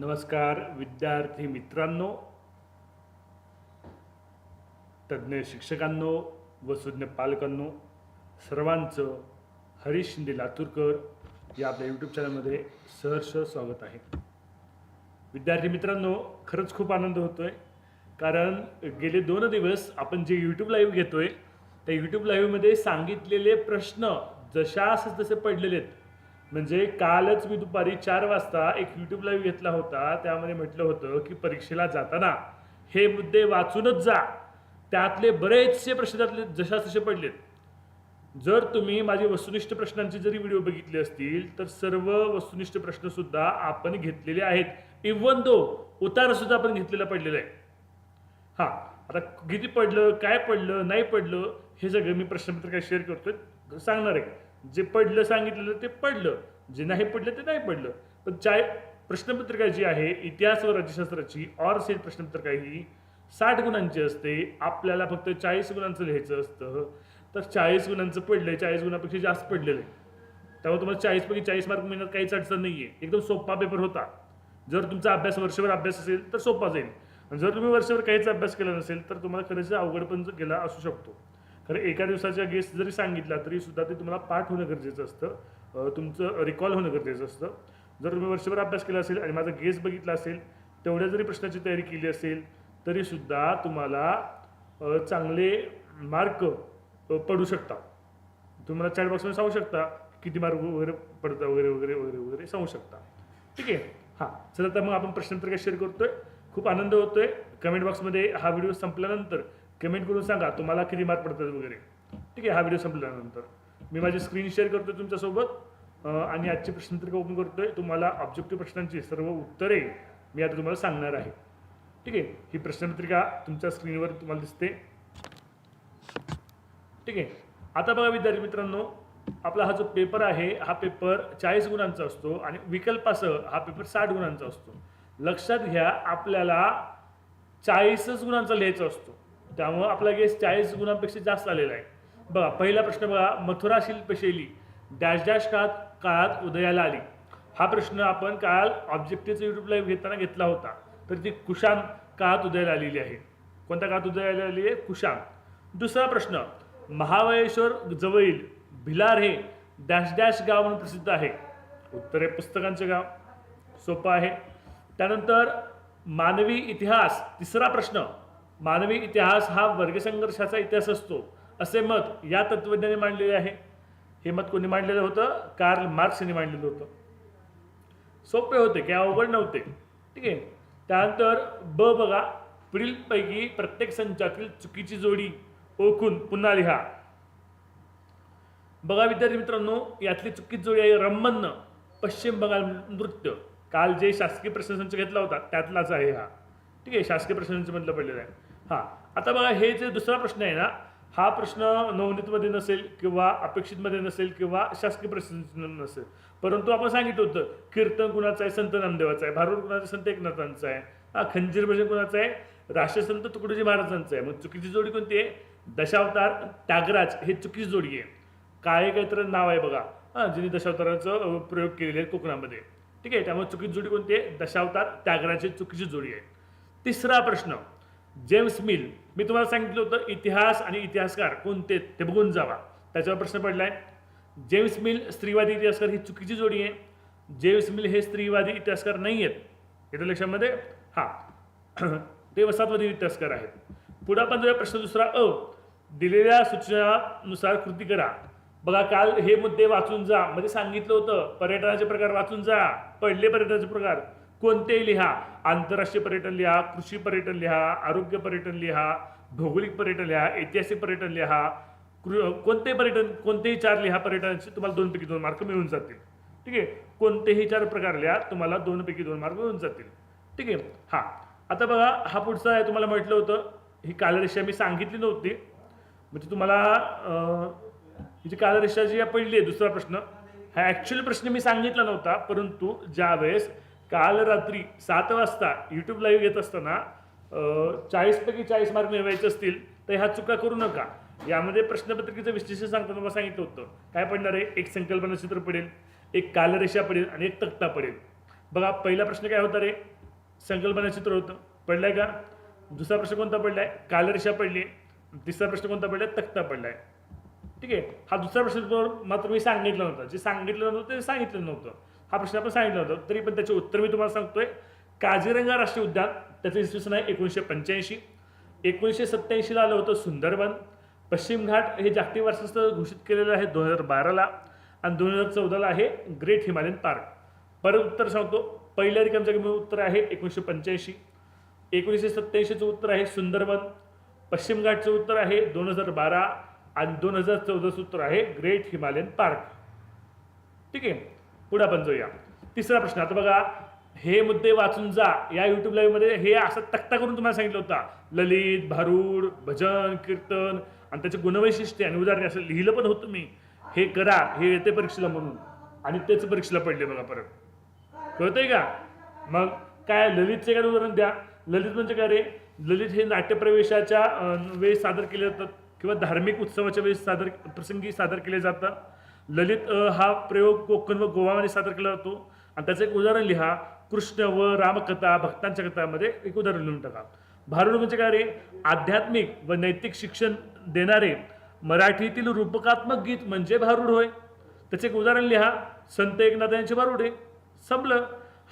नमस्कार विद्यार्थी मित्रांनो तज्ज्ञ शिक्षकांनो व सुज्ञ पालकांनो सर्वांचं हरीश शिंदे लातूरकर या आपल्या यूट्यूब चॅनलमध्ये सहर्ष स्वागत आहे. विद्यार्थी मित्रांनो खरंच खूप आनंद होतो आहे कारण गेले दोन दिवस आपण जे यूट्यूब लाईव्ह घेतो आहे त्या यूट्यूब लाईव्हमध्ये सांगितलेले प्रश्न जशास तसे पडलेले आहेत म्हणजे कालच मी दुपारी चार वाजता एक यूट्यूब लाईव्ह घेतला होता. त्यामध्ये म्हटलं होतं की परीक्षेला जाताना हे मुद्दे वाचूनच जा. त्यातले बरेचसे प्रश्न त्यातले जशास तसे पडलेत. जर तुम्ही माझी वस्तुनिष्ठ प्रश्नांची जरी व्हिडिओ बघितले असतील तर सर्व वस्तुनिष्ठ प्रश्न सुद्धा आपण घेतलेले आहेत. इव्हन दो उतार सुद्धा आपण घेतलेला पडलेला आहे. हा आता किती पडलं काय पडलं नाही पडलं हे सगळं मी प्रश्नपत्रिका शेअर करतोय. सांगणार आहे. जे पडलं सांगितलेलं ते पडलं. जे नाही पडलं ते नाही पडलं. पण चाय प्रश्नपत्रिका जी आहे इतिहास व राज्यशास्त्राची ऑर सेट प्रश्नपत्रिका ही साठ गुणांची असते. आपल्याला फक्त चाळीस गुणांचं लिहायचं असतं. तर चाळीस गुणांचं पडलं चाळीस गुणापेक्षा जास्त पडलेलं आहे. त्यामुळे तुम्हाला चाळीसपैकी चाळीस मार्क मिळण्यात काहीच अडचण नाही आहे एकदम सोपा पेपर होता. जर तुमचा अभ्यास वर्षभर अभ्यास असेल तर सोपा जाईल. आणि जर तुम्ही वर्षभर काहीच अभ्यास केला नसेल तर तुम्हाला खरंच अवघड पण गेला असू शकतो. खरं एका दिवसाच्या गेस्ट जरी सांगितला तरी सुद्धा ते तुम्हाला पाठ होणं गरजेचं असतं. तुमचं रिकॉल होणं गरजेचं असतं. जर तुम्ही वर्षभर अभ्यास केला असेल आणि माझा गेस्ट बघितला असेल तेवढ्या जरी प्रश्नाची तयारी केली असेल तरीसुद्धा तुम्हाला चांगले मार्क पडू शकता. तुम्ही मला चॅट बॉक्समध्ये सांगू शकता किती मार्क वगैरे पडतात वगैरे वगैरे वगैरे वगैरे सांगू शकता. ठीक आहे? हां. चला तर मग आपण प्रश्नपत्रिका शेअर करतोय. खूप आनंद होतोय. कमेंट बॉक्समध्ये हा व्हिडिओ संपल्यानंतर कमेंट करून सांगा तुम्हाला किती मार्क पडतात वगैरे. ठीक आहे हा व्हिडिओ संपल्यानंतर मी माझी स्क्रीन शेअर करतो तुमच्यासोबत. आणि आजची प्रश्नपत्रिका ओपन आहे तुम्हाला ऑब्जेक्टिव्ह प्रश्नांची सर्व उत्तरे मी आता तुम्हाला सांगणार आहे. ठीक आहे ही प्रश्नपत्रिका तुमच्या स्क्रीनवर तुम्हाला दिसते. ठीक आहे आता बघा विद्यार्थी मित्रांनो आपला हा जो पेपर आहे हा पेपर चाळीस गुणांचा असतो आणि विकल्पासह हा पेपर साठ गुणांचा असतो. लक्षात घ्या आपल्याला चाळीसच गुणांचा लिहायचा असतो. त्यामुळं आपला गेस चाळीस गुणांपेक्षा जास्त आलेला आहे. बघा पहिला प्रश्न बघा मथुरा शिल्पशैली डॅश डॅश काळात काळात उदयाला आली. हा प्रश्न आपण काल ऑब्जेक्टिव्हचा युट्यूब लाईव्ह घेताना घेतला होता. तर ती कुशान काळात उदयाला आलेली आहे. कोणत्या काळात उदयाला आलेली आहे? कुशान दुसरा प्रश्न महाबळेश्वर जवळील भिलार हे डॅश डॅश गाव म्हणून प्रसिद्ध आहे. उत्तर आहे पुस्तकांचे गाव. सोपं आहे. त्यानंतर मानवी इतिहास तिसरा प्रश्न मानवी इतिहास हा वर्गसंघर्षाचा इतिहास असतो. असे मत या तत्त्वज्ञाने मांडलेले आहे. हे मत कोणी मांडलेलं होतं? कार्ल मार्क्स यांनी मांडलेलं होतं. सोपे होते किंवा अवघड नव्हते. ठीक आहे. त्यानंतर ब बघा पुढीलपैकी प्रत्येक संचातील चुकीची जोडी ओळखून पुन्हा लिहा. बघा विद्यार्थी मित्रांनो यातली चुकीची जोडी आहे रम्मन्न पश्चिम बंगाल नृत्य. काल जे शासकीय प्रशासनचा घेतला होता त्यातलाच आहे हा. ठीक आहे शासकीय प्रशासनचं मधलं पडलेलं आहे. हां. आता बघा हे जे दुसरा प्रश्न आहे ना हा प्रश्न नवनीतमध्ये नसेल किंवा अपेक्षितमध्ये नसेल किंवा शासकीय प्रशासन नसेल. परंतु आपण सांगितलं होतं कीर्तन कुणाचं आहे? संत नामदेवाचं आहे. भारूड कुणाचा? संत एकनाथांचं आहे. हा खंजीर भजन कुणाचं आहे? राष्ट्रसंत तुकडोजी महाराजांचं आहे. मग चुकीची जोडी कोणती आहे? दशावतार त्यागराज. हे चुकीची जोडी आहे. काळे काहीतरी नाव आहे बघा. हां ज्यांनी दशावताराचं प्रयोग केलेले आहेत कोकणामध्ये. ठीक आहे? त्यामुळे चुकीची जोडी कोणती आहे? दशावतार त्यागराची चुकीची जोडी आहे. तिसरा प्रश्न. James mill. मी तुम्हाला सांगितलं होतं इतिहास आणि इतिहासकार कोणते ते बघून जावा. त्याच्यावर प्रश्न पडला आहे जेम्स मिल स्त्रीवादी इतिहासकार ही चुकीची जोडी आहे. जेम्स मिल हे स्त्रीवादी इतिहासकार नाही आहेत येतं लक्षामध्ये? हां. ते वसाहतवादी इतिहासकार आहेत. पुढे आपण जर प्रश्न दुसरा अ. दिलेल्या सूचनानुसार कृती करा. बघा काल हे मुद्दे वाचून जा. मध्ये सांगितलं होतं पर्यटनाचे प्रकार वाचून जा. पडले पर्यटनाचे प्रकार. कोणतेही लिहा. आंतरराष्ट्रीय पर्यटन लिहा कृषी पर्यटन लिहा आरोग्य पर्यटन लिहा भौगोलिक पर्यटन लिहा ऐतिहासिक पर्यटन लिहा कृ कोणतेही पर्यटन कोणतेही चार लिहा पर्यटनाचे तुम्हाला दोनपैकी दोन मार्क मिळून जातील. ठीक आहे? कोणतेही चार प्रकार लिहा तुम्हाला दोनपैकी दोन मार्क मिळून जातील. ठीक आहे? हां. आता बघा हा पुढचा आहे तुम्हाला म्हटलं होतं. ही कालरेषा मी सांगितली नव्हती. म्हणजे तुम्हाला अं, ही जी कालरेषा जी आहे पहिली आहे दुसरा प्रश्न. हा ॲक्च्युअली प्रश्न मी सांगितला नव्हता परंतु ज्यावेळेस काल रात्री सात वाजता यूट्यूब लाईव्ह येत असताना चाळीसपैकी चाळीस मार्क मिळवायचे असतील तर ह्या चुका करू नका. यामध्ये प्रश्नपत्रिकेचं विश्लेषण सांगताना मला सांगितलं होतं. काय पडणार आहे? एक संकल्पना चित्र पडेल एक कालरेषा पडेल आणि एक तक्ता पडेल. बघा पहिला प्रश्न काय होता रे? संकल्पना चित्र होतं. पडलाय का? दुसरा प्रश्न कोणता पडलाय? कालरेषा पडली. तिसरा प्रश्न कोणता पडलाय? तक्ता पडलाय. ठीक आहे? हा दुसरा प्रश्न मात्र मी सांगितलं नव्हतं. जे सांगितलं नव्हतं ते सांगितलं नव्हतं. हा प्रश्न आपण सांगितला होता. तरी पण त्याचे उत्तर मी तुम्हाला सांगतोय. काजीरंगा राष्ट्रीय उद्यान त्याचं इसवी आहे एकोणीसशे पंच्याऐंशी. एकोणीसशे सत्त्याऐंशीला आलं होतं सुंदरबन. पश्चिम घाट हे जागतिक वारसास्थळ घोषित केलेलं आहे दोन हजार बाराला आणि दोन हजार चौदाला आहे ग्रेट हिमालयन पार्क. परत उत्तर सांगतो. पहिल्या रिकामचं उत्तर आहे एकोणीसशे पंच्याऐंशी. एकोणीसशे सत्त्याऐंशीचं उत्तर आहे सुंदरबन. पश्चिम घाटचं उत्तर आहे दोन हजार बारा आणि दोन हजार चौदाचं उत्तर आहे ग्रेट हिमालयन पार्क. ठीक आहे? पुढे आपण जाऊया. तिसरा प्रश्न आता बघा हे मुद्दे वाचून जा. या युट्यूब लाईव्हमध्ये हे असं तक्ता करून तुम्हाला सांगितलं होता. ललित भारूड भजन कीर्तन आणि त्याचे गुणवैशिष्ट्य आणि उदाहरणे असं लिहिलं पण होतं मी हे करा हे येते परीक्षेला म्हणून. आणि तेच परीक्षेला पडले बघा परत. कळतंय का? मग काय ललितचे काय उदाहरण द्या. ललित म्हणजे काय रे? ललित हे नाट्यप्रवेशाच्या वेळेस सादर केले जातात. किंवा धार्मिक उत्सवाच्या वेळेस सादर प्रसंगी सादर केले जातात. ललित अ हा प्रयोग कोकण व गोवामध्ये सादर केला जातो. आणि त्याचं एक उदाहरण लिहा. कृष्ण व रामकथा भक्तांच्या कथामध्ये एक उदाहरण लिहून टाका. भारूड म्हणजे काय रे? आध्यात्मिक व नैतिक शिक्षण देणारे मराठीतील रूपकात्मक गीत म्हणजे भारूड होय. त्याचे एक उदाहरण लिहा. संत एकनाथ यांचे भारूड आहे संपलं.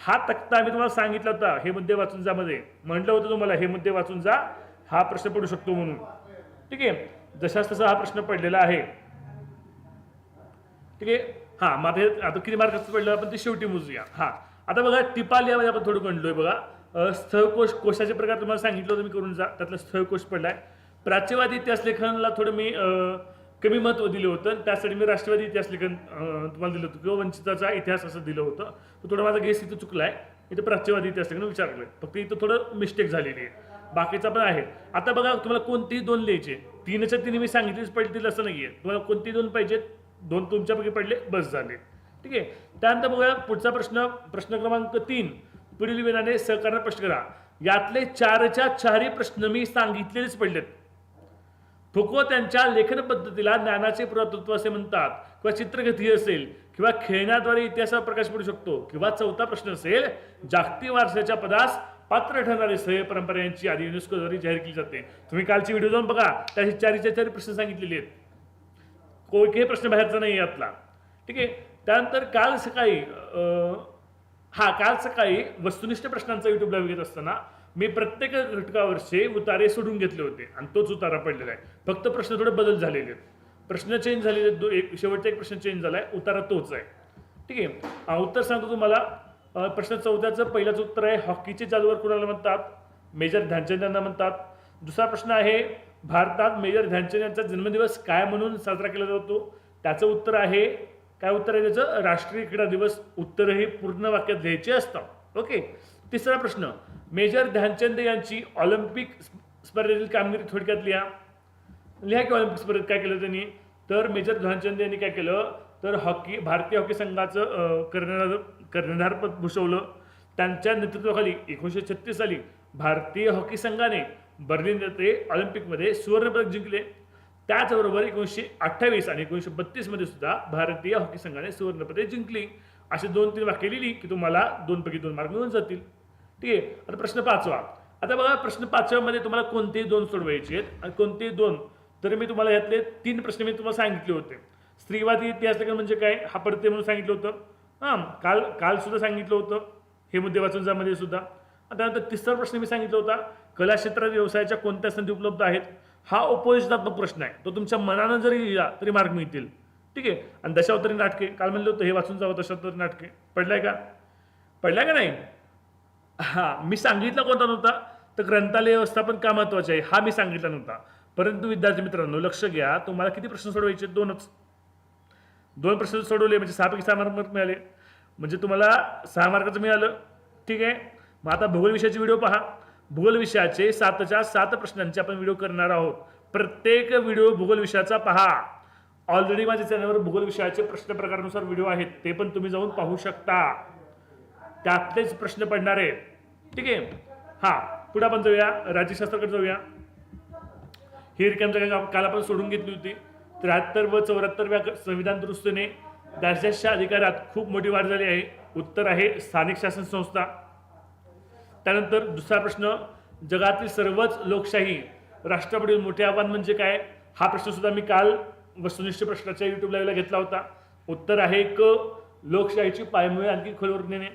हा तक्ता मी तुम्हाला सांगितला होता. हे मुद्दे वाचून जा मध्ये. म्हटलं होतं तुम्हाला हे मुद्दे वाचून जा. हा प्रश्न पडू शकतो म्हणून. ठीक आहे? जशाच तसा हा प्रश्न पडलेला आहे. ठीक आहे? हा मग आता आता किती मार्काचं पडलं? आपण ते शेवटी मोजूया. हा. आता बघा टिपाल यामध्ये आपण थोडं गणलोय बघा. स्थळकोश कोशाचे प्रकार तुम्हाला सांगितलं होतं मी करून जा. त्यातलं स्थळकोश पडलाय. प्राच्यवादी इतिहास लेखनाला थोडं मी कमी महत्त्व दिलं होतं. त्यासाठी मी राष्ट्रवादी इतिहास लेखन तुम्हाला दिलं होतं. किंवा वंचिताचा इतिहास असं दिलं होतं. तर थोडं माझा गेस इथं चुकला आहे इथं प्राच्यवादी इतिहास लेखन विचारलं फक्त इथं थोडं मिस्टेक झालेली आहे. बाकीचा पण आहे. आता बघा तुम्हाला कोणतीही दोन लिहायचे. तीनच्या तीन मी सांगितलीच पडतील असं नाही आहे तुम्हाला कोणतेही दोन पाहिजेत? दोन तुमच्यापैकी पडले बस झाले. ठीक आहे? त्यानंतर बघूया पुढचा प्रश्न प्रश्न क्रमांक तीन पुढील विनाने सहकार्य प्रश्न करा. यातले चारच्या चारही प्रश्न मी सांगितलेलेच पडलेत. फुको त्यांच्या लेखन पद्धतीला ज्ञानाचे पुरातत्व असे म्हणतात किंवा चित्रगती असेल किंवा खेळण्याद्वारे इतिहासावर प्रकाश पडू शकतो किंवा चौथा प्रश्न असेल जागतिक वारसाच्या पदास पात्र ठरणारे सह परंपरा यांची आधी युनेस्कोद्वारे जाहीर केली जाते. तुम्ही कालची व्हिडिओ जाऊन बघा त्याचे चारीच्या चारी प्रश्न सांगितलेले आहेत. कोणताही प्रश्न बाहेरचा नाही यातला. ठीक आहे? त्यानंतर काल सकाळी हा काल सकाळी वस्तुनिष्ठ प्रश्नांचा युट्यूबला घेत असताना मी प्रत्येक घटकावरचे उतारे सोडून घेतले होते आणि तोच उतारा पडलेला आहे. फक्त प्रश्न थोडे बदल झालेले आहेत. प्रश्न चेंज झालेले आहेत. दो एक शेवटचा एक प्रश्न चेंज झाला आहे उतारा तोच आहे. ठीक आहे? उत्तर सांगतो तुम्हाला. प्रश्न चौथ्याचं पहिल्याचं उत्तर आहे हॉकीचे जादूवर कुणाला म्हणतात? मेजर ध्यानचंद यांना म्हणतात. दुसरा प्रश्न आहे भारतात मेजर ध्यानचंद यांचा जन्मदिवस काय म्हणून साजरा केला जातो? त्याचं उत्तर आहे काय उत्तर आहे त्याचं? राष्ट्रीय क्रीडा दिवस उत्तर हे पूर्ण वाक्यात लिहायचे असतात ओके तिसरा प्रश्न मेजर ध्यानचंद यांची ऑलिम्पिक स्पर्धेतील कामगिरी थोडक्यात लिहा. लिहा की ऑलिम्पिक स्पर्धेत काय केलं त्यांनी? तर मेजर ध्यानचंद यांनी काय केलं? तर हॉकी भारतीय हॉकी संघाचं कर्णधार कर्णधारपद भूषवलं. त्यांच्या नेतृत्वाखाली एकोणीसशे छत्तीस साली भारतीय हॉकी संघाने बर्लिन ते ऑलिम्पिकमध्ये सुवर्णपदक जिंकले. त्याचबरोबर एकोणीसशे अठ्ठावीस आणि एकोणीसशे बत्तीसमध्ये सुद्धा भारतीय हॉकी संघाने सुवर्णपदक जिंकली. असे दोन तीन वाक्य लिहिली की तुम्हाला दोनपैकी दोन मार्क मिळून जातील. ठीक आहे आता प्रश्न पाचवा. आता बघा प्रश्न पाचव्यामध्ये तुम्हाला कोणतेही दोन सोडवायचे आहेत आणि कोणतेही दोन? तर मी तुम्हाला यातले तीन प्रश्न मी तुम्हाला सांगितले होते. स्त्रीवादी इतिहास लेखन म्हणजे काय? हा पडते म्हणून सांगितलं होतं. हां काल काल सुद्धा सांगितलं होतं. हे मुद्दे वाचून जामध्ये सुद्धा. त्यानंतर तिसरा प्रश्न मी सांगितला होता कला क्षेत्रात व्यवसायाच्या कोणत्या संधी उपलब्ध आहेत? हा उपयोजनात्मक प्रश्न आहे. तो तुमच्या मनानं जरी लिहिला तरी मार्क मिळतील. ठीक आहे? आणि दशावतरी नाटके काल म्हणलं होतं हे वाचून जावं दशावतरी नाटके. पडलाय का? पडलाय का नाही? हा मी सांगितला कोणता नव्हता? तर ग्रंथालय व्यवस्थापन का महत्त्वाचे आहे? हा मी सांगितला नव्हता. परंतु विद्यार्थी मित्रांनो लक्ष घ्या तुम्हाला किती प्रश्न सोडवायचे? दोनच. दोन प्रश्न सोडवले म्हणजे सहापैकी सहा मार्क मिळाले. म्हणजे तुम्हाला सहा मार्काचं मिळालं. ठीक आहे? मग आता भूगोल विषयाचे व्हिडिओ पहा. भूगोल विषयाचे सातच्या सात प्रश्नांचे आपण व्हिडिओ करणार आहोत. प्रत्येक व्हिडिओ भूगोल विषयाचा पहा. ऑलरेडी माझ्या चॅनलवर भूगोल विषयाचे प्रश्न प्रकारानुसार व्हिडिओ आहेत. ते पण तुम्ही जाऊन पाहू शकता. त्यातलेच प्रश्न पडणार आहे ठीक आहे? हा पुढे आपण जाऊया. राज्यशास्त्राकडे जाऊया. ही रिकाम काल आपण सोडून घेतली होती. त्र्याहत्तर व चौऱ्याहत्तरव्या संविधान दुरुस्तीने दर्जाच्या अधिकारात खूप मोठी वाढ झाली आहे. उत्तर आहे स्थानिक शासन संस्था. त्यानंतर दुसरा प्रश्न जगातील सर्वच लोकशाही राष्ट्रापुढील मोठे आव्हान म्हणजे काय? हा प्रश्नसुद्धा मी काल वस्तुनिष्ठ प्रश्नाच्या यूट्यूब लाईव्हला घेतला होता. उत्तर आहे क लोकशाहीची पायमुळे आणखी खोलवर नेणे.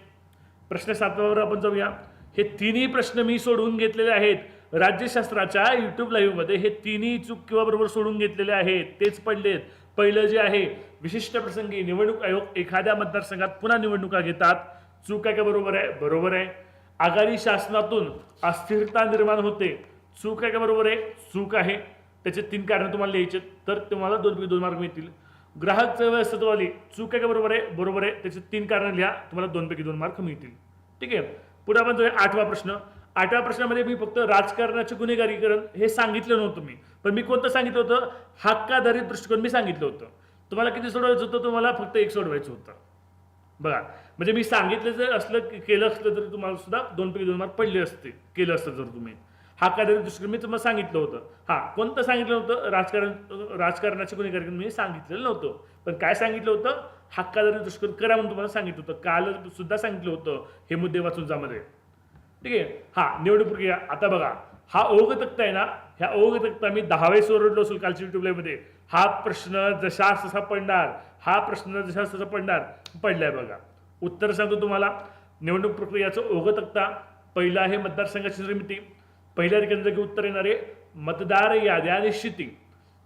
प्रश्न सातव्यावर आपण जाऊया. हे तिन्ही प्रश्न मी सोडवून घेतलेले आहेत. राज्यशास्त्राच्या यूट्यूब लाईव्हमध्ये हे तिन्ही चूक किंवा बरोबर सोडून घेतलेले आहेत. तेच पडलेत. पहिलं जे आहे विशिष्ट प्रसंगी निवडणूक आयोग एखाद्या मतदारसंघात पुन्हा निवडणुका घेतात. चूक आहे का? बरोबर आहे. बरोबर आहे. आघाडी शासनातून अस्थिरता निर्माण होते. चूक आहे का बरोबर आहे? चूक आहे. त्याचे तीन कारण तुम्हाला लिहायचे तर तुम्हाला दोन दोन मार्क मिळतील. ग्राहक चळवळ अस्तित्वाली चूक आहे का बरोबर आहे? बरोबर आहे. त्याचे तीन कारण लिहा. तुम्हाला दोनपैकी दोन मार्क मिळतील. ठीक आहे? पुढे आपण जाऊया आठवा प्रश्न. आठव्या प्रश्नामध्ये मी फक्त राजकारणाचे गुन्हेगारीकरण हे सांगितलं नव्हतं मी. पण मी कोणतं सांगितलं होतं? हक्काधारित दृष्टिकोन मी सांगितलं होतं. तुम्हाला किती सोडवायचं होतं? तुम्हाला फक्त एक सोडवायचं होतं. बघा. म्हणजे मी सांगितलं जर असलं केलं असलं तरी तुम्हाला सुद्धा दोन पैकी दोन मार्क पडले असते. केलं असतं जर तुम्ही. हा कार्यक्रम दृष्टिकोन मी तुम्हाला सांगितलं होतं. हा कोणतं सांगितलं होतं? राजकारण राजकारणाचे गुन्हेगारीकरण मी सांगितलेलं नव्हतं. पण काय सांगितलं होतं? हक्कादारी दुष्कर्म करा म्हणून तुम्हाला सांगितलं होतं. काल सुद्धा सांगितलं होतं हे मुद्दे वाचून जामध्ये ठीक आहे? हा निवडणूक प्रक्रिया. आता बघा. हा ओघ तक्ता आहे ना ह्या ओघ मी दहावे सोडलो असेल कालच्या युट्यूब हा प्रश्न जशा तसा पडणार हा प्रश्न जशा तसा पडणार पडलाय बघा. उत्तर सांगतो तुम्हाला. निवडणूक प्रक्रियाचं ओघ तक्ता पहिला आहे मतदारसंघाची निर्मिती. पहिल्या केंद्र उत्तर येणारे मतदार याद्या निश्चिती.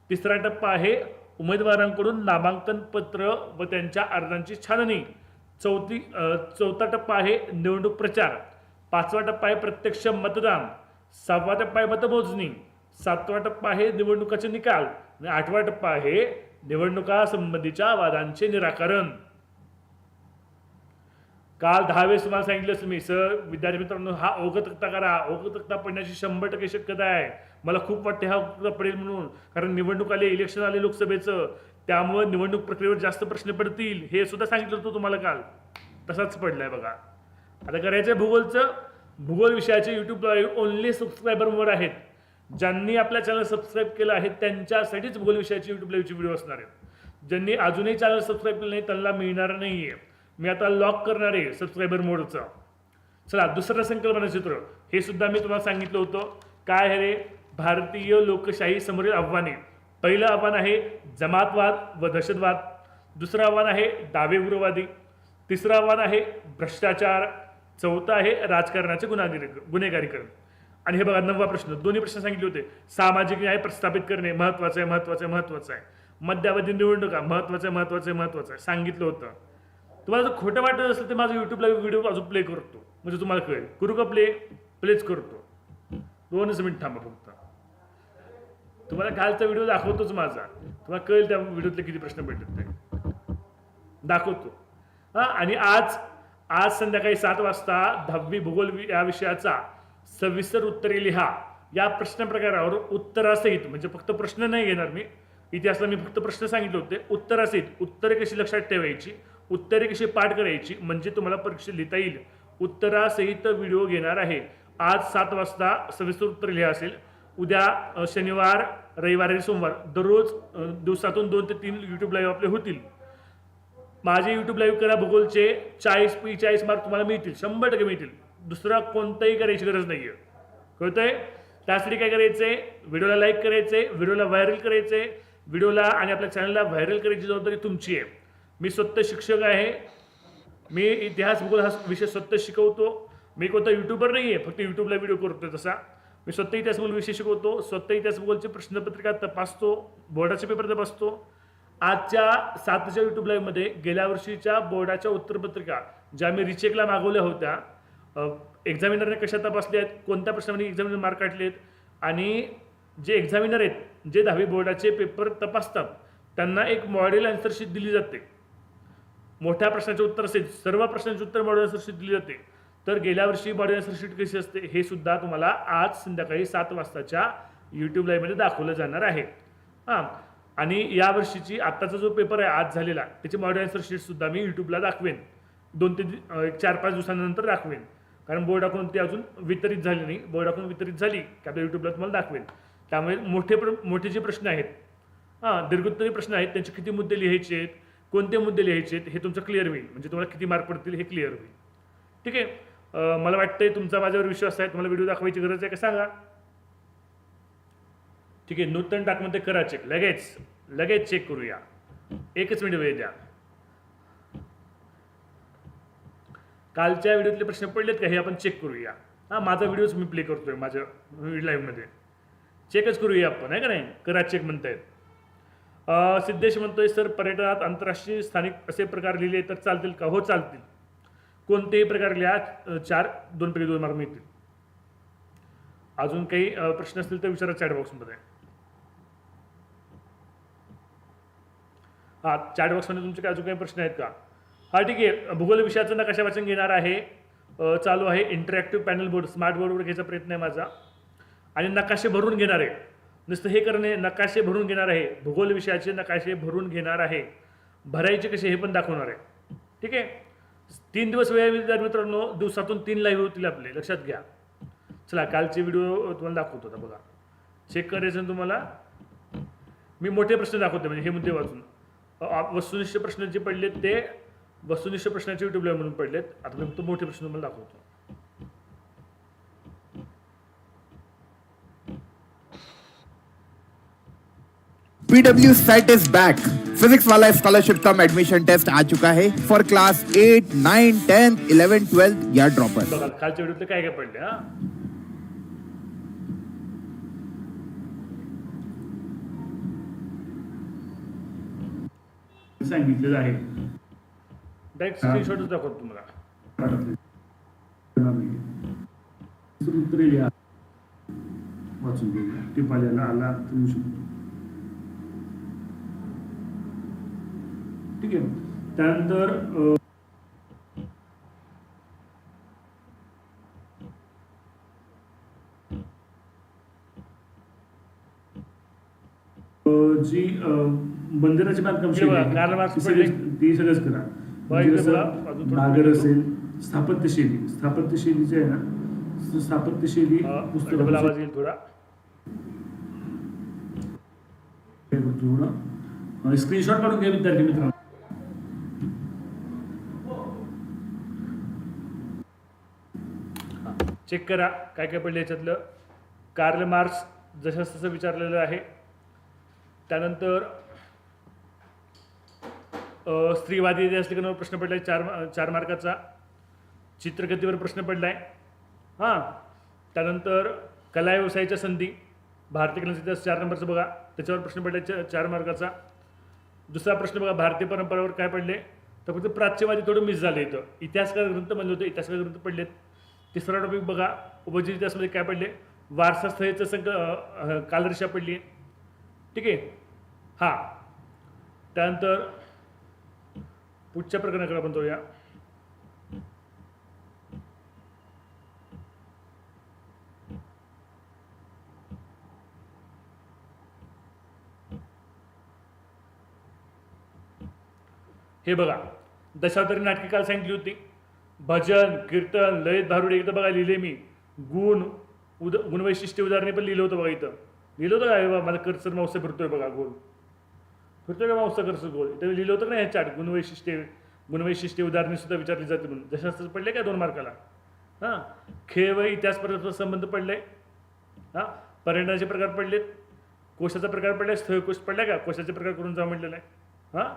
तिसरा टप्पा आहे उमेदवारांकडून नामांकन पत्र व त्यांच्या अर्जांची छाननी. चौथी चौथा टप्पा आहे निवडणूक प्रचार. पाचवा टप्पा आहे प्रत्यक्ष मतदान. सहावा टप्पा आहे मतमोजणी. सातवा टप्पा आहे निवडणुकाचे निकाल आणि आठवा टप्पा आहे निवडणुका संबंधीच्या वादांचे निराकरण. काल दहावेळेस तुम्हाला सांगितलंच मी सर विद्यार्थी मित्रांनो हा ओघ तक्ता करा. ओघ तक्ता पडण्याची शंभर टक्के शक्यता आहे. मला खूप वाटते हा ओघ तक्ता पडेल म्हणून कारण निवडणूक आली इलेक्शन आले लोकसभेचं. त्यामुळे निवडणूक प्रक्रियेवर जास्त प्रश्न पडतील. हे सुद्धा सांगितलं होतं तुम्हाला काल. तसाच पडलाय बघा. आता करायचं आहे भूगोलचं. भूगोल विषयाचे यूट्यूब ओनली सबस्क्रायबरवर आहेत. ज्यांनी आपल्या चॅनल सबस्क्राईब केलं आहे त्यांच्यासाठीच भूगोल विषयाची यूट्यूब लाईव्हची व्हिडिओ असणार आहेत ज्यांनी अजूनही चॅनल सबस्क्राईब केलं नाही त्यांना मिळणार नाही आहे मी आता लॉक करणार आहे सबस्क्रायबर मोडचं चला दुसरं संकल्पना चित्र. हे सुद्धा मी तुम्हाला सांगितलं होतं. काय आहे रे? भारतीय लोकशाही समोरील आव्हाने. पहिलं आव्हान आहे जमातवाद व दहशतवाद. दुसरं आव्हान आहे डावे तिसरं आव्हान आहे भ्रष्टाचार. चौथं आहे राजकारणाचे गुन्हागिरी गुन्हेगारीकरण. आणि हे बघा नववा प्रश्न. दोन्ही प्रश्न सांगितले होते. सामाजिक न्याय प्रस्थापित करणे महत्वाचं आहे महत्वाचं आहे महत्वाचं आहे. मध्यावधी निवडणुका महत्वाचं आहे महत्वाचं आहे महत्वाचं आहे. सांगितलं होतं. तुम्हाला जर खोटं वाटत असेल तर माझं युट्यूबला व्हिडिओ अजून प्ले करतो. म्हणजे तुम्हाला कळेल. करू का प्ले प्लेच करतो. दोनच मिनिट थांबा फक्त. तुम्हाला कालचा व्हिडिओ दाखवतोच माझा. तुम्हाला कळेल त्या व्हिडिओतले किती प्रश्न भेटत ते. दाखवतो. हां आणि आज आज संध्याकाळी सात वाजता दहावी भूगोल वि- या विषयाचा सविस्तर उत्तरे लिहा. या प्रश्न प्रकारावर उत्तरासहित म्हणजे फक्त प्रश्न नाही घेणार मी इतिहासाला मी फक्त प्रश्न सांगितले होते उत्तरासहित उत्तरे कशी लक्षात ठेवायची उत्तरे कशी पाठ करायची म्हणजे तुम्हाला परीक्षा लिहिता येईल. उत्तरासहित व्हिडिओ घेणार आहे. आज सात वाजता सविस्तर उत्तर लिहा असेल. उद्या शनिवार रविवार आणि सोमवार दररोज दिवसातून दोन ते तीन यूट्यूब लाईव्ह आपले होतील. माझे यूट्यूब लाईव्ह करा भूगोलचे चाळीस पी चाळीस मार्क तुम्हाला मिळतील. शंभर टक्के मिळतील. दुसरा कोणतंही करायची गरज नाही आहे कळतंय? त्यासाठी काय करायचंय? व्हिडिओला लाईक करायचंय व्हिडिओला व्हायरल करायचंय व्हिडिओला आणि आपल्या चॅनलला व्हायरल करायची जबाबदारी तुमची आहे. मी स्वतः शिक्षक आहे. मी इतिहास भूगोल हा विषय स्वतः शिकवतो. मी कोणता युट्यूबर नाही आहे फक्त यूट्यूबला व्हिडिओ करतो तसा. मी स्वतः इतिहास भूगोल विषय शिकवतो. स्वतः इतिहास भूगोलची प्रश्नपत्रिका तपासतो बोर्डाचे पेपर तपासतो. आजच्या सातच्या युट्यूब लाईव्हमध्ये गेल्या वर्षीच्या बोर्डाच्या उत्तरपत्रिका ज्या मी रिचेकला मागवल्या होत्या एक्झामिनरने कशा तपासल्या आहेत? कोणत्या प्रश्नामध्ये एक्झामिनर मार्क काढले आहेत आणि जे एक्झामिनर आहेत जे दहावी बोर्डाचे पेपर तपासतात त्यांना एक मॉडेल आन्सर शीट दिली जाते. मोठ्या प्रश्नाचे उत्तर असेल सर्व प्रश्नांचे उत्तर मॉडेल आन्सरशीट दिली जाते. तर गेल्या वर्षी मॉडेल आन्सरशीट कशी असते हे सुद्धा तुम्हाला आज संध्याकाळी सात वाजताच्या यूट्यूब लाईव्हमध्ये दाखवलं जाणार आहे. हां. आणि या वर्षीची आत्ताचा जो पेपर आहे आज झालेला त्याची मॉडेल आन्सर मी यूट्यूबला दाखवेन. दोन ते चार पाच दिवसानंतर दाखवेन. कारण बोर्ड अकाउंट ती अजून वितरित झाली नाही. बोर्ड अकाउंट वितरित झाली की आपल्या यूट्यूबला तुम्हाला दाखवेल. त्यामुळे मोठे प्र मोठे जे प्रश्न आहेत हां दीर्घोत्तरी प्रश्न आहेत त्यांचे किती मुद्दे लिहायचे आहेत कोणते मुद्दे लिहायचे आहेत हे तुमचं क्लिअर होईल. म्हणजे तुम्हाला किती मार्क पडतील हे क्लिअर होईल. ठीक आहे? मला वाटतंय तुमचा माझ्यावर विश्वास आहे. तुम्हाला व्हिडिओ दाखवायची गरज आहे का? सांगा. ठीक आहे नूतन टाकमध्ये करा चेक लगेच लगेच चेक करूया. एकच मिनिट वेळ द्या. कालच्या व्हिडिओतले प्रश्न पडलेत का हे आपण चेक करूया. हां माझा व्हिडिओच मी प्ले करतो आहे माझ्या लाईव्हमध्ये चेकच करूया आपण आहे का नाही? करा चेक म्हणतायत. सिद्धेश म्हणतोय सर पर्यटनात आंतरराष्ट्रीय स्थानिक असे प्रकार लिहिले तर चालतील का? हो चालतील. कोणतेही प्रकार लिहा चार दोनपैकी दोन मार्क मिळतील. अजून काही प्रश्न असतील तर विचारा चॅट बॉक्समध्ये हा चॅट बॉक्समध्ये तुमचे काय अजून काही प्रश्न आहेत का? हा ठीक आहे. भूगोल विषयाचं नकाशा वाचन घेणार आहे. चालू आहे इंटरॅक्टिव्ह पॅनल बोर्ड स्मार्ट बोर्डवर घ्यायचा प्रयत्न आहे माझा. आणि नकाशे भरून घेणार आहे. नुसतं हे करणे नकाशे भरून घेणार आहे. भूगोल विषयाचे नकाशे भरून घेणार आहे. भरायचे कसे हे पण दाखवणार आहे. ठीक आहे? तीन दिवस वेळ आहे विद्यार्थी मित्रांनो. दिवसातून तीन लाईव्ह होतील आपले. लक्षात घ्या. चला कालचे व्हिडिओ तुम्हाला दाखवतो आता बघा. चेक करायचं ना तुम्हाला. मी मोठे प्रश्न दाखवते म्हणजे हे मुद्दे वाचून. वस्तुनिष्ठ प्रश्न जे पडलेत ते वस्तुनिष्ठ प्रश्नाचे युट्यूब लाईव्ह म्हणून पडलेत. आता मी फक्त मोठे प्रश्न तुम्हाला दाखवतो. PW set is back physics वाला स्कॉलरशिप कम एडमिशन टेस्ट आ चुका है. For class eight nine tenth eleven twelfth या ड्रॉपर बघा कालच्या व्हिडिओतले काय काय पडले हा? सांगितलेलं आहे. डायरेक्ट स्क्रीनशॉटच दाखवतो तुम्हाला. वाचून घेऊया आला शकतो ठीक आहे त्यानंतर जी मंदिराची बांधकाम ती सगळंच करा. नागर असेल स्थापत्यशैली. स्थापत्यशैली जे आहे ना स्थापत्यशैली पुस्तक आवाज येईल थोडा. स्क्रीनशॉट काढून घ्या विद्यार्थी मित्रांनो. चेक करा काय काय पडलं याच्यातलं. कार्ल मार्क्स जसं तसं विचारलेलं आहे. त्यानंतर स्त्रीवादी इतिहास प्रश्न प्रश्न आहे चार चार मार्काचा. चित्रकथेवर प्रश्न पडला आहे हां. त्यानंतर कला व्यवसायाच्या संधी. भारतीय कलांचा इतिहास चार नंबरचं बघा. त्याच्यावर प्रश्न पडला चा- चार मार्काचा. दुसरा प्रश्न बघा भारतीय परंपरावर काय पडले तर फक्त प्राच्यवादी थोडं मिस झालं इथं. इतिहासकार ग्रंथ म्हणले होतं? इतिहासकार ग्रंथ पडलेत? तिसरा टॉपिक बघा उपजीव इतिहासमध्ये काय पडले वारसास्थळीचं संक अ, कालरेषा पडली ठीक आहे? हां. त्यानंतर पुढच्या प्रकरणाकडे आपण जाऊया. हे बघा दशावतारी नाटके काल सांगितली होती. भजन कीर्तन लयत भारुडे एकदा बघा लिहिले मी. गुण उद गुणवैशिष्ट्य उदाहरणे पण लिहिलं होतं बघा इथं. लिहिलं होतं का? बाबा मला कर्सर मावसा फिरतोय बघा गुण. फिरतोय का मावसा कर्सर गोल. इथं लिहिलं होतं ना ह्याच्यात गुणवैशिष्ट्ये गुणवैशिष्ट्ये उदाहरणे सुद्धा विचारली जाते म्हणून. जशास्त्र पडले का दोन मार्काला? हां? खेळ व इतिहास परस्पर संबंध पडले हां? पर्यटनाचे प्रकार पडलेत. कोशाचा प्रकार पडला स्थळ कोश का? कोशाचे प्रकार करून जा म्हटलेला आहे. हां?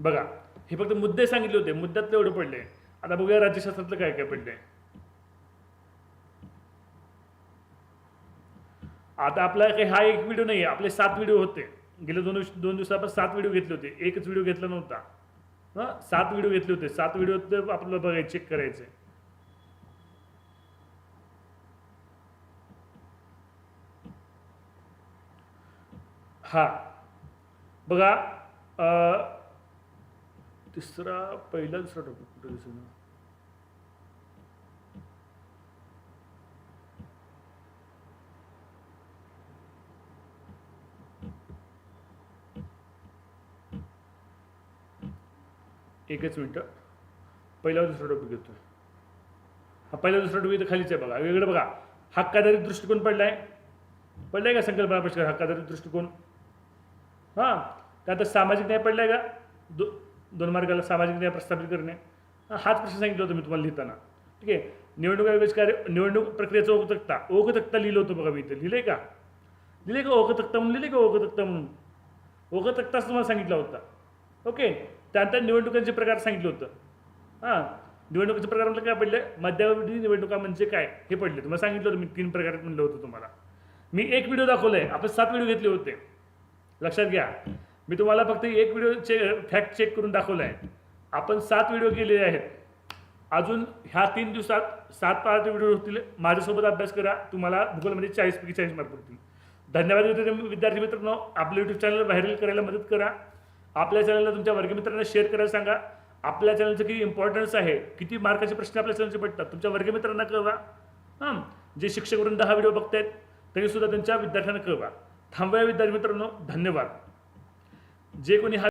बघा हे फक्त मुद्दे सांगितले होते. मुद्द्यातलं एवढं पडले आता बघूया राज्यशास्त्रातलं काय काय पडलंय. आता आपला काही हा एक व्हिडिओ नाही आहे आपले सात व्हिडिओ होते. गेले दोन दिवस दोन दिवसात आपण सात व्हिडिओ घेतले होते. एकच व्हिडिओ घेतला नव्हता. हां? सात व्हिडिओ घेतले होते. सात व्हिडिओ आपल्याला बघायचे चेक करायचे. हा. बघा अं, तिसरा पहिला दुसरा टॉपिक कुठे दिसेल एकच मिनटं. पहिला दुसरा टॉपिक घेतो हा पहिला दुसरा टॉपिक इथं खालीच आहे बघा. वेगळं बघा. हक्काधारित दृष्टिकोन पडलाय. पडलाय का संकल्पना प्रश्न हक्काधारित दृष्टिकोन. हां. त्यात सामाजिक न्याय पडलाय का? दो दोन मार्गाला सामाजिक न्याय प्रस्थापित करणे. हा- हाच प्रश्न सांगितलं होतं मी तुम्हाला लिहिताना. ठीक आहे? निवडणूक आयोगाचे कार्य निवडणूक प्रक्रियेचं ओघ तक्ता तक्ता लिहिलं होतं बघा मी इथं. लिहिलंय का? लिहिले का ओघ तक्ता म्हणून? लिहिले का ओघ तक्ता म्हणून? ओघ तक्ताच तुम्हाला सांगितला होता. ओके? त्यानंतर निवडणुकांचे प्रकार सांगितलं होतं. हां निवडणुकीचे प्रकार म्हटलं काय पडले? मध्यावधी निवडणुका म्हणजे काय? हे पडले. तुम्हाला सांगितलं होतं मी तीन प्रकार म्हणलं होतं तुम्हाला. मी एक व्हिडिओ दाखवलाय. आपण सात व्हिडिओ घेतले होते. लक्षात घ्या. मी तुम्हाला फक्त एक व्हिडिओ चे फॅक्ट चेक करून दाखवला आहे आपण सात व्हिडिओ केलेले आहेत. अजून ह्या तीन दिवसात सात पाच व्हिडिओ होतील. माझ्यासोबत अभ्यास करा. तुम्हाला भूगोलमध्ये चाळीसपैकी चाळीस मार्क पडतील. धन्यवाद विद्यार्थी विद्यार्थी मित्रांनो आपलं यूट्यूब चॅनल व्हायरल करायला मदत करा. आपल्या चॅनलला तुमच्या वर्गमित्रांना शेअर करायला सांगा. आपल्या चॅनलचं किती इम्पॉर्टन्स आहे किती मार्काचे प्रश्न आपल्या चॅनलचे पडतात. तुमच्या वर्गमित्रांना कळवा. हां? जे शिक्षक वरून दहा व्हिडिओ बघतायत तरीसुद्धा त्यांच्या विद्यार्थ्यांना कळवा. थांबूया विद्यार्थी मित्रांनो. धन्यवाद. जे कोणी हा